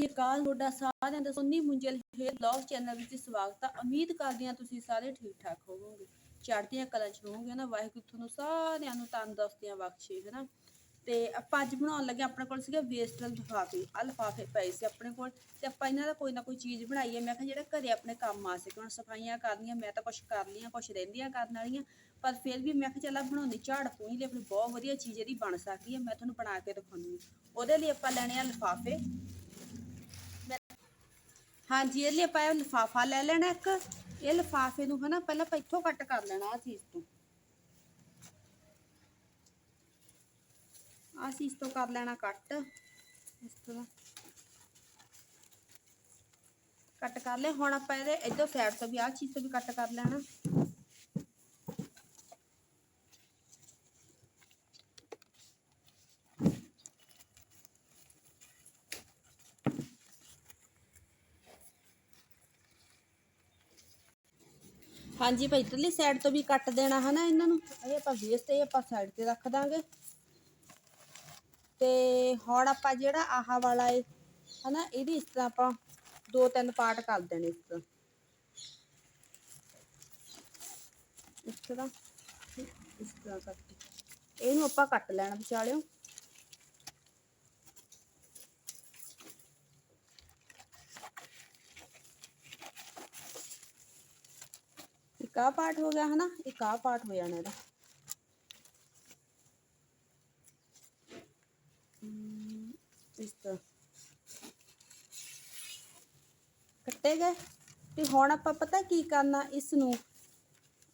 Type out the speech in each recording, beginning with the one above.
ਸ੍ਰੀ ਅਕਾਲ, ਤੁਹਾਡਾ ਸਾਰਿਆਂ ਦਾ Soni Munjal here vlog channel ਵਿੱਚ ਸਵਾਗਤ ਹੈ ਉਮੀਦ ਕਰਦੀ ਹਾਂ ਤੁਸੀਂ ਸਾਰੇ ਠੀਕ ਠਾਕ ਹੋਵੋਗੇ। ਚੜ੍ਹਦੀਆਂ ਕਲਾਂ ਚ ਹੋਵੋਗੇ ਨਾ, ਵਾਹਿਗੁਰੂ ਤੁਹਾਨੂੰ ਸਾਰਿਆਂ ਨੂੰ ਤੰਦਰੁਸਤੀਆਂ ਬਖਸ਼ੇ ਹੈ ਨਾ ਤੇ ਆਪਾਂ ਅੱਜ ਬਣਾਉਣ ਲੱਗੇ ਆਪਣੇ ਕੋਲ ਸੀਗਾ ਵੇਸਟਲ ਲਿਫਾਫੇ ਆ ਲਿਫਾਫੇ ਪਏ ਸੀ ਆਪਣੇ ਕੋਲ ਤੇ ਆਪਾਂ ਇਹਨਾਂ ਦਾ ਕੋਈ ਨਾ ਕੋਈ ਚੀਜ਼ ਬਣਾਈ ਹੈ। ਮੈਂ ਕਿਹਾ ਜਿਹੜਾ ਘਰੇ ਆਪਣੇ ਕੰਮ ਆ ਸਕੇ, ਹੁਣ ਸਫਾਈਆਂ ਕਰਨੀਆਂ, ਮੈਂ ਤਾਂ ਕੁਝ ਕਰ ਲਈਆਂ ਕੁਝ ਰਹਿੰਦੀਆਂ ਕਰਨ ਵਾਲੀਆਂ, ਪਰ ਫਿਰ ਵੀ ਮੈਂ ਕਿਹਾ ਚੱਲ ਆਹ ਬਣਾਉਂਦੀ, ਝਾੜ ਪੂੰਝ ਲਈ ਆਪਣੀ ਬਹੁਤ ਵਧੀਆ ਚੀਜ਼ ਇਹਦੀ ਬਣ ਸਕਦੀ ਹੈ, ਮੈਂ ਤੁਹਾਨੂੰ ਬਣਾ ਕੇ ਦਿਖਾਉਂਦੀ ਹਾਂ। ਉਹਦੇ ਲਈ ਆਪਾਂ ਲੈਣੇ ਆ ਲਿਫਾਫੇ। ਹਾਂਜੀ, ਇਹ ਲਈ ਆਪਾਂ ਇਹ ਲਿਫਾਫਾ ਲੈ ਲੈਣਾ ਇੱਕ। ਇਹ ਲਿਫਾਫੇ ਨੂੰ ਹਨਾ ਪਹਿਲਾਂ ਆਪਾਂ ਇੱਥੋਂ ਕੱਟ ਕਰ ਲੈਣਾ ਆ ਚੀਜ਼ ਤੋਂ। ਆ ਚੀਜ਼ ਤੋਂ ਕਰ ਲੈਣਾ ਕੱਟ। ਇਸ ਤਰ੍ਹਾਂ। ਕੱਟ ਕਰ ਲੈ ਹੁਣ ਆਪਾਂ ਇਹਦੇ ਇੱਧਰ ਸਾਈਡ ਤੋਂ ਵੀ ਆ ਚੀਜ਼ ਤੋਂ ਵੀ ਕੱਟ ਕਰ ਲੈਣਾ। ਹਾਂਜੀ ਭਾਈ, ਇੱਧਰਲੀ ਸਾਈਡ ਤੋਂ ਵੀ ਕੱਟ ਦੇਣਾ ਹਨਾ ਇਹਨਾਂ ਨੂੰ। ਇਹ ਆਪਾਂ ਬੇਸ ਤੇ ਆਪਾਂ ਸਾਈਡ ਤੇ ਰੱਖ ਦਾਂਗੇ। ਤੇ ਹੁਣ ਆਪਾਂ ਜਿਹੜਾ ਆਹ ਵਾਲਾ ਏ, ਹਨਾ, ਇਹਦੀ ਇਸ ਤਰ੍ਹਾਂ ਆਪਾਂ ਦੋ ਤਿੰਨ ਪਾਰਟ ਕਰ ਦੇਣੇ ਇਸ ਤਰ੍ਹਾਂ। ਇਸ ਤਰ੍ਹਾਂ ਇਸ ਤਰ੍ਹਾਂ ਕਰਕੇ। ਇਹਨੂੰ ਆਪਾਂ ਕੱਟ ਲੈਣਾ ਵਿਚਾਲਿਓ। ਇੱਕ ਆਹ ਪਾਰਟ ਹੋ ਗਿਆ ਹਨਾ ਇੱਕ ਆਹ ਪਾਰਟ ਹੋ ਜਾਣਾ ਇਹਦਾ ਹਮ, ਇਸ ਤਰ੍ਹਾਂ ਕੱਟੇ ਗਏ ਤੇ ਹੁਣ ਆਪਾਂ ਪਤਾ ਕੀ ਕਰਨਾ ਇਸ ਨੂੰ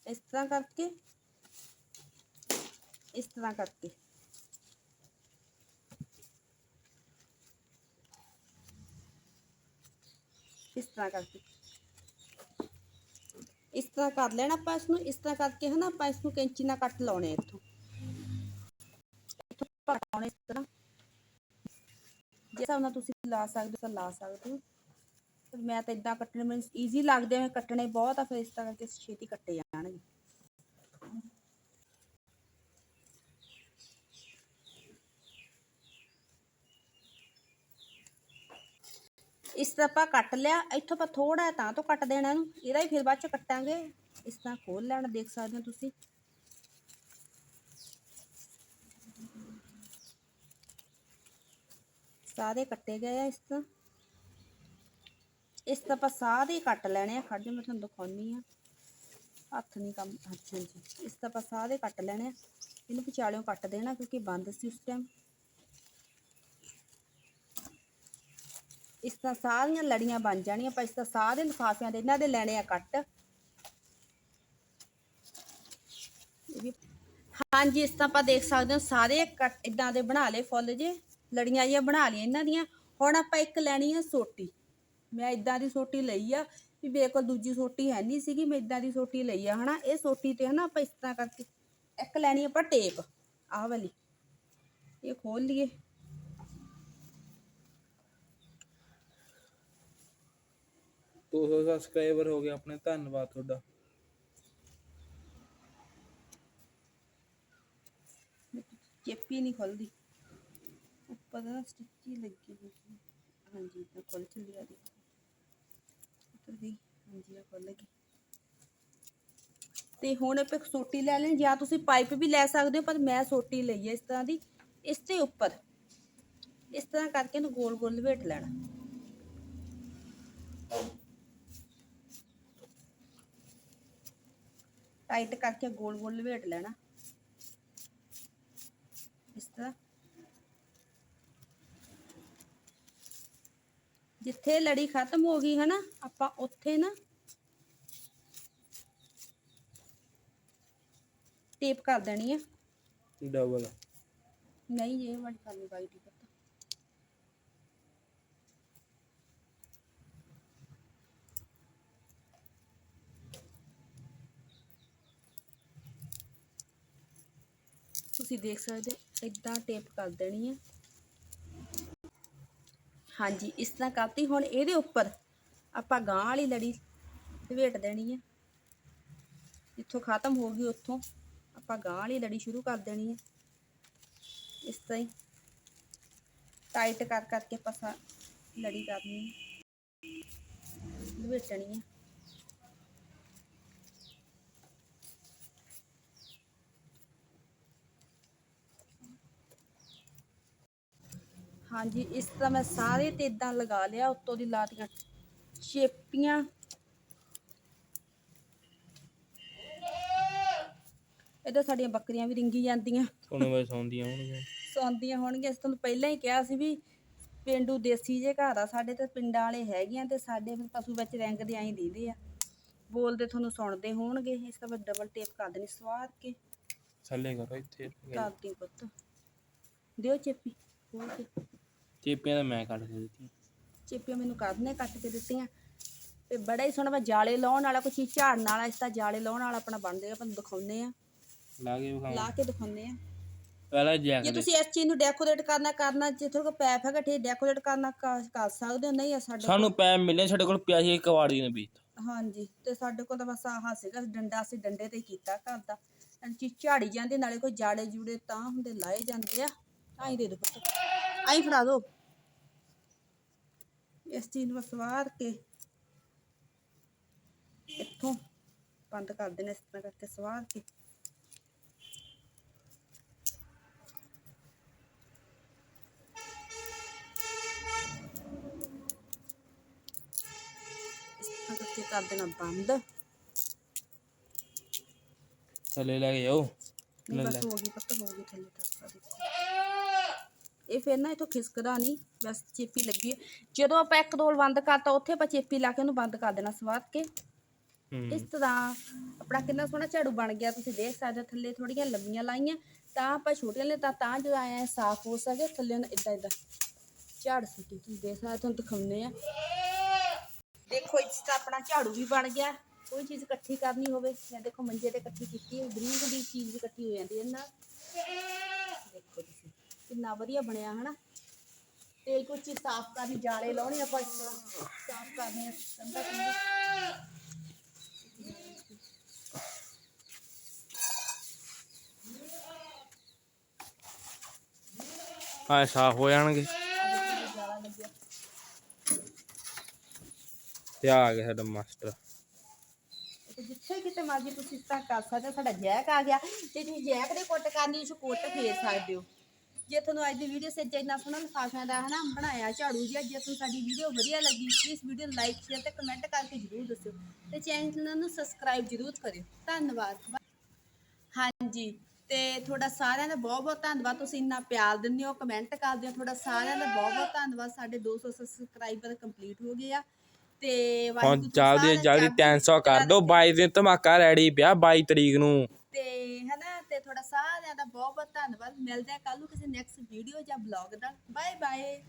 ਇਸ ਤਰ੍ਹਾਂ ਕਰਕੇ ਇਸ ਤਰ੍ਹਾਂ ਕਰਕੇ ਇਸ ਤਰ੍ਹਾਂ ਕਰਕੇ ਇਸ ਤਰ੍ਹਾਂ ਕਰ ਲੈਣਾ ਆਪਾਂ ਇਸ ਨੂੰ ਇਸ ਤਰ੍ਹਾਂ ਕਰਕੇ ਹਨਾ ਆਪਾਂ ਇਸ ਨੂੰ ਕੈਂਚੀ ਨਾਲ ਕੱਟ ਲਾਉਣੇ ਆ ਇੱਥੋਂ। ਇੱਥੋਂ ਆਪਾਂ ਇਸ ਤਰ੍ਹਾਂ। ਜੇ ਹਿਸਾਬ ਨਾਲ ਤੁਸੀਂ ਲਾ ਸਕਦੇ ਹੋ, ਤਾਂ ਲਾ ਸਕਦੇ ਹੋ। ਪਰ ਮੈਂ ਤਾਂ ਇਦਾਂ ਕੱਟਣੇ, ਮੈਨੂੰ ਈਜ਼ੀ ਲੱਗਦੇ ਆ ਕੱਟਣੇ ਬਹੁਤ ਆ, ਫਿਰ ਇਸ ਤਰ੍ਹਾਂ ਕਰਕੇ ਛੇਤੀ ਕੱਟੇ ਜਾਣਗੇ। ਇਸ ਤਰ੍ਹਾਂ ਆਪਾਂ ਕੱਟ ਲਿਆ ਇੱਥੋਂ ਆਪਾਂ ਥੋੜਾ ਤਾਂ ਤੋਂ ਕੱਟ ਦੇਣਾ ਇਹਨੂੰ ਇਹਦਾ ਹੀ ਫਿਰ ਬਾਅਦ ਚ ਕੱਟਾਂਗੇ ਇਸ ਤਰ੍ਹਾਂ ਖੋਲ ਲੈਣਾ ਦੇਖ ਸਕਦੇ ਹੋ ਤੁਸੀਂ ਸਾਰੇ ਕੱਟੇ ਗਏ ਆ ਇਸ ਤਰ੍ਹਾਂ ਇਸ ਤਰ੍ਹਾਂ ਆਪਾਂ ਸਾਰੇ ਕੱਟ ਲੈਣੇ ਆ ਖੜ ਜਾ ਮੈਂ ਤੁਹਾਨੂੰ ਦਿਖਾਉਣੀ ਆ ਹੱਥ ਨਹੀਂ ਕੰਮ ਅੱਛਾ ਜੀ ਇਸ ਤਰ੍ਹਾਂ ਆਪਾਂ ਸਾਰੇ ਕੱਟ ਲੈਣੇ ਆ ਇਹਨੂੰ ਵਿਚਾਲਿਓਂ ਕੱਟ ਦੇਣਾ ਕਿਉਂਕਿ ਬੰਦ ਸੀ ਉਸ ਟਾਈਮ ਇਸ ਤਰ੍ਹਾਂ ਸਾਰੀਆਂ ਲੜੀਆਂ ਬਣ ਜਾਣੀਆਂ, ਆਪਾਂ ਇਸ ਤਰ੍ਹਾਂ ਸਾਰੇ ਲਿਫਾਫਿਆਂ ਦੇ, ਇਹਨਾਂ ਦੇ ਲੈਣੇ ਆ ਕੱਟ। ਹਾਂਜੀ, ਇਸ ਤਰ੍ਹਾਂ ਆਪਾਂ ਦੇਖ ਸਕਦੇ ਹਾਂ, ਸਾਰੇ ਕੱਟ ਇਦਾਂ ਦੇ ਬਣਾ ਲਏ ਫੁੱਲ ਜੇ, ਲੜੀਆਂ ਜਿਹੀਆਂ ਬਣਾ ਲਈਆਂ ਇਹਨਾਂ ਦੀਆਂ। ਹੁਣ ਆਪਾਂ ਇੱਕ ਲੈਣੀ ਆ ਸੋਟੀ। ਮੈਂ ਇਦਾਂ ਦੀ ਸੋਟੀ ਲਈ ਆ, ਵੀ ਮੇਰੇ ਕੋਲ ਦੂਜੀ ਸੋਟੀ ਹੈ ਨਹੀਂ ਸੀਗੀ, ਮੈਂ ਇਦਾਂ ਦੀ ਸੋਟੀ ਲਈ ਆ, ਹਨਾ? ਇਹ ਸੋਟੀ ਤੇ ਹਨਾ ਆਪਾਂ ਇਸ ਤਰ੍ਹਾਂ ਕਰਕੇ ਇੱਕ ਲੈਣੀ ਆਪਾਂ ਟੇਪ। ਆਹ ਵਾਲੀ। ਇਹ ਖੋਲ ਲਈਏ। ਦੋ ਸਬਸਕ੍ਰਾਈਬਰ ਹੋ ਗਏ ਆਪਣੇ, ਧੰਨਵਾਦ ਤੁਹਾਡਾ। ਚੇਪੀ ਨਹੀਂ ਖੁੱਲਦੀ। ਉੱਪਰ ਨਾ ਸਟਿੱਚ ਲੱਗੀ ਹੋਈ ਹਾਂਜੀ, ਤਾਂ ਖੁੱਲ ਚੱਲੀ ਆ ਦੇਖੋ ਉੱਤਰ ਹਾਂਜੀ ਆ ਖੁੱਲ ਗਈ। ਤੇ ਹੁਣ ਆਪਾਂ ਸੋਟੀ ਲੈ ਲੈਣੀ, ਜਾਂ ਤੁਸੀਂ ਪਾਈਪ ਵੀ ਲੈ ਸਕਦੇ ਹੋ, ਪਰ ਮੈਂ ਸੋਟੀ ਲਈ ਹੈ ਇਸ ਤਰ੍ਹਾਂ ਦੀ। ਇਸ ਦੇ ਉੱਪਰ, ਇਸ ਤਰ੍ਹਾਂ ਕਰਕੇ ਇਹਨੂੰ ਗੋਲ ਗੋਲ ਲਵੇਟ ਲੈਣਾ। ਟਾਈਟ ਕਰਕੇ ਗੋਲ ਗੋਲ ਲਵੇਟ ਲੈਣਾ। ਇਸ ਤਰ੍ਹਾਂ। ਜਿੱਥੇ ਲੜੀ ਖਤਮ ਹੋ ਗਈ ਹੈ ਨਾ ਆਪਾਂ ਉੱਥੇ ਨਾ ਟੇਪ ਕਰ ਦੇਣੀ ਹੈ ਡਬਲ ਨਹੀਂ ਇਹ ਵਾਲੀ ਕਰਨੀ ਵਾਈਟ ਹੀ ਤੁਸੀਂ ਦੇਖ ਸਕਦੇ ਹੋ ਇਦਾਂ ਟੇਪ ਕਰ ਦੇਣੀ ਹੈ ਹਾਂਜੀ, ਇਸ ਤਰ੍ਹਾਂ ਕਰਤੀ। ਹੁਣ ਇਹਦੇ ਉੱਪਰ ਆਪਾਂ ਗਾਂ ਵਾਲੀ ਲੜੀ ਲਵੇਟ ਦੇਣੀ ਹੈ ਜਿੱਥੋਂ ਖਤਮ ਹੋ ਗਈ, ਉੱਥੋਂ ਆਪਾਂ ਗਾਂ ਵਾਲੀ ਲੜੀ ਸ਼ੁਰੂ ਕਰ ਦੇਣੀ ਹੈ ਇਸ ਤਰ੍ਹਾਂ ਹੀ ਟਾਈਟ ਕਰ ਕਰਕੇ ਆਪਾਂ ਲੜੀ ਕਰਨੀ ਹੈ ਲਵੇਟਣੀ ਹੈ ਹਾਂਜੀ ਇਸ ਤਰ੍ਹਾਂ ਮੈਂ ਸਾਰੇ ਤੇ ਇਦਾਂ ਲਗਾ ਲਿਆ ਉੱਤੋਂ ਦੀ ਲਾਤੀਆਂ ਚੇਪੀਆਂ। ਇਹਦਾ ਸਾਡੀਆਂ ਬੱਕਰੀਆਂ ਵੀ ਰਿੰਗੀ ਜਾਂਦੀਆਂ। ਸੋਨੇ ਵੇ ਸੌਂਦੀਆਂ ਹੋਣਗੀਆਂ। ਸੌਂਦੀਆਂ ਹੋਣਗੀਆਂ। ਅਸੀਂ ਤੁਹਾਨੂੰ ਪਹਿਲਾਂ ਹੀ ਕਿਹਾ ਸੀ ਵੀ ਪਿੰਡੂ ਦੇਸੀ ਜੇ ਘਰ ਆ ਸਾਡੇ ਤੇ ਪਿੰਡਾਂ ਵਾਲੇ ਹੈਗੀਆਂ ਤੇ ਸਾਡੇ ਫਿਰ ਪਸ਼ੂ ਵਿੱਚ ਰੰਗਦੇ ਐਂ ਦੀਦੇ ਆ। ਬੋਲਦੇ ਤੁਹਾਨੂੰ ਸੁਣਦੇ ਹੋਣਗੇ ਇਸ ਤਾਂ ਮੈਂ ਡਬਲ ਟੇਪ ਕਰ ਦੇਣੀ ਸਵਾਰ ਕੇ। ਥੱਲੇ ਕਰੋ ਇੱਥੇ। ਕਰਦੀ ਪੁੱਤ। ਦਿਓ ਚੇਪੀ ਖੋਲ ਕੇ। ਚੇਪੀਆਂ ਤਾਂ ਮੈਂ ਕੱਢ ਕੇ ਦਿੱਤੀਆਂ। ਚੇਪੀਆਂ ਮੈਨੂੰ ਕਰਨੇ ਕੱਟ ਕੇ ਦਿੱਤੀਆਂ। ਤੇ ਬੜਾ ਹੀ ਸੋਹਣਾ ਵਾ ਜਾਲੇ ਲਾਉਣ ਵਾਲਾ ਕੁਛ ਚੀਜ਼ ਝਾੜਨ ਵਾਲਾ ਇਸ ਤਾਂ ਜਾਲੇ ਲਾਉਣ ਵਾਲਾ ਆਪਣਾ ਬਣ ਜਾਏਗਾ ਤੁਹਾਨੂੰ ਦਿਖਾਉਂਦੇ ਆ। ਲਾ ਕੇ ਵਿਖਾਵਾਂ ਲਾ ਕੇ ਦਿਖਾਉਂਦੇ ਆ। ਪਹਿਲਾਂ ਜੈਕ ਜੇ ਦੇ ਤੁਸੀਂ ਇਸ ਚੀਜ਼ ਨੂੰ ਡੈਕੋਰੇਟ ਕਰਨਾ ਕਰਨਾ ਜੇ ਤੁਹਾਡੇ ਕੋਲ ਪੈਪ ਹੈਗਾ ਠੀਕ ਡੈਕੋਰੇਟ ਕਰਨਾ ਕਰ ਕਰ ਸਕਦੇ ਹੋ ਨਹੀਂ ਆ ਸਾਡੇ ਸਾਨੂੰ ਪੈ ਮਿਲੇ ਸਾਡੇ ਕੋਲ ਪਿਆ ਸੀ ਇੱਕ ਵਾੜੀ ਨੇ ਵੀ ਹਾਂਜੀ ਤੇ ਸਾਡੇ ਕੋਲ ਤਾਂ ਬਸ ਆਹ ਸੀਗਾ ਡੰਡਾ ਸੀ ਡੰਡੇ ਤੇ ਹੀ ਕੀਤਾ ਘਰ ਦਾ। ਚੀਜ਼ ਝਾੜੀ ਜਾਂਦੀ ਨਾਲੇ ਕੋਈ ਜਾੜੇ ਜੂੜੇ ਤਾਂ ਹੁੰਦੇ ਲਾਏ ਜਾਂਦੇ ਆ। ਆਈ ਦੇ ਦੋ ਪੁੱਤ। ਆਈ ਫੜਾ ਦੋ ਇਸ ਚੀਜ਼ ਨੂੰ ਸਵਾਰ ਕੇ ਇੱਥੋਂ ਬੰਦ ਕਰ ਦੇਣਾ ਇਸ ਤਰ੍ਹਾਂ ਕਰਕੇ ਸਵਾਰ ਕੇ। ਕਰਕੇ ਕਰ ਦੇਣਾ ਬੰਦ। ਥੱਲੇ ਲੈ ਕੇ ਜਾਓ। ਨਹੀਂ ਬਸ ਹੋ ਗਈ ਪੱਤ ਹੋ ਗਈ ਥੱਲੇ ਤੱਕ ਦੇਖੋ ਇਹ ਫਿਰ ਨਾ ਇਥੋਂ ਖਿਸਕਦਾ ਨਹੀਂ ਬਸ ਚੇਪੀ ਲੱਗੀ ਹੈ। ਜਦੋਂ ਆਪਾਂ ਇੱਕ ਦੋਲ ਬੰਦ ਕਰਤਾ ਉੱਥੇ ਆਪਾਂ ਚੇਪੀ ਲਾ ਕੇ ਉਹਨੂੰ ਬੰਦ ਕਰ ਦੇਣਾ ਸਵਾਰ ਕੇ। ਇਸ ਤਰ੍ਹਾਂ ਆਪਣਾ ਕਿੰਨਾ ਸੋਹਣਾ ਝਾੜੂ ਬਣ ਗਿਆ ਤੁਸੀਂ ਦੇਖ ਸਕਦੇ ਹੋ ਥੱਲੇ ਥੋੜੀਆਂ ਲੰਬੀਆਂ ਲਾਈਆਂ ਤਾਂ ਆਪਾਂ ਛੋਟੀਆਂ ਲੈ ਤਾਂ ਤਾਂ ਜੋ ਆਇਆ ਸਾਫ਼ ਹੋ ਸਕੇ ਥੱਲੇ ਨੂੰ ਇਦਾਂ ਇਦਾਂ ਝਾੜ ਸਕੇ। ਤੁਸੀਂ ਦੇਖ ਸਕਦੇ ਤੁਹਾਨੂੰ ਦਿਖਾਉਂਦੇ ਆ ਦੇਖੋ ਇਸ ਤਰ੍ਹਾਂ ਆਪਣਾ ਝਾੜੂ ਵੀ ਬਣ ਗਿਆ। ਕੋਈ ਚੀਜ਼ ਇਕੱਠੀ ਕਰਨੀ ਹੋਵੇ ਜਾਂ ਦੇਖੋ ਮੰਜੇ ਤੇ ਇਕੱਠੀ ਕੀਤੀ ਹੈ ਬਰੀਕ ਦੀ ਚੀਜ਼ ਇਕੱਠੀ ਹੋ ਜਾਂਦੀ ਹੈ ਨਾਲ। ਦੇਖੋ ਕਿੰਨਾ ਵਧੀਆ ਬਣਿਆ ਹਨਾ? ਤੇ ਕੋਈ ਚੀਜ਼ ਸਾਫ਼ ਕਰਨੀ ਜਾਲੇ ਲਾਉਣੇ ਆਪਾਂ ਇਸ ਤਰ੍ਹਾਂ। ਸਾਫ਼ ਕਰਨੇ ਆ ਕੰਧਾਂ ਕੰਧਾਂ ਹਾਂ ਸਾਫ਼ ਹੋ ਜਾਣਗੇ। ਜਾਲਾ ਲੱਗਿਆ ਤੇ ਆ ਗਿਆ ਸਾਡਾ ਮਾਸਟਰ। ਤੇ ਜਿੱਥੇ ਕਿਤੇ ਮਰਜ਼ੀ ਤੁਸੀਂ ਇਸ ਤਰ੍ਹਾਂ ਕਰ ਸਕਦੇ ਹੋ ਸਾਡਾ ਜੈਕ ਆ ਗਿਆ। ਜੇ ਤੁਸੀਂ ਜੈਕ ਦੇ ਕੁੱਟ ਕਰਨੀ ਉਸ ਕੁੱਟ ਫੇਰ ਸਕਦੇ ਹੋ। ਜੇ ਤੁਹਾਨੂੰ ਅੱਜ ਦੀ ਵੀਡੀਓ ਸੇ ਇੰਨਾ ਸੋਹਣਾ ਲਿਫਾਫਿਆਂ ਦਾ ਹਨਾ ਬਣਾਇਆ ਝਾੜੂ ਜਿਹਾ ਜੇ ਤੁਹਾਨੂੰ ਸਾਡੀ ਵੀਡੀਓ ਵਧੀਆ ਲੱਗੀ ਪਲੀਜ਼ ਵੀਡੀਓ ਨੂੰ ਲਾਈਕ ਸ਼ੇਅਰ ਤੇ ਕਮੈਂਟ ਕਰਕੇ ਜਰੂਰ ਦੱਸਿਓ। ਤੇ ਚੈਨਲ ਨੂੰ ਸਬਸਕ੍ਰਾਈਬ ਜਰੂਰ ਕਰਿਓ। ਧੰਨਵਾਦ। ਹਾਂਜੀ ਤੇ ਤੁਹਾਡਾ ਸਾਰਿਆਂ ਦਾ ਬਹੁਤ ਬਹੁਤ ਧੰਨਵਾਦ। ਤੁਸੀਂ ਇੰਨਾ ਪਿਆਰ ਦਿੰਦੇ ਹੋ ਕਮੈਂਟ ਕਰਦੇ ਹੋ ਤੁਹਾਡਾ ਸਾਰਿਆਂ ਦਾ ਬਹੁਤ ਬਹੁਤ ਧੰਨਵਾਦ। ਸਾਡੇ 200 ਸਬਸਕ੍ਰਾਈਬਰ ਕੰਪਲੀਟ ਹੋ ਗਏ ਆ। ਤੇ ਹੁਣ ਵਾਹਿਗੁਰੂ ਜਲਦੀ ਸਾਰਿਆਂ ਜਲਦੀ ਚੜ੍ਹਦੀ 300 ਕਰ ਦਿਓ 22 ਦਿਨ ਧਮਾਕਾ ਰੈਡੀ ਪਿਆ 22 ਤਰੀਕ ਨੂੰ। ਤੇ, ਹਨਾ, ਤੇ ਤੁਹਾਡਾ ਸਾਰਿਆਂ ਦਾ ਬਹੁਤ ਬਹੁਤ ਧੰਨਵਾਦ। ਮਿਲਦੇ ਆ ਕੱਲ ਨੂੰ ਕਿਸੇ ਨੈਕਸਟ ਵੀਡੀਓ ਜਾਂ ਬਲੌਗ ਦਾ ਬਾਏ ਬਾਏ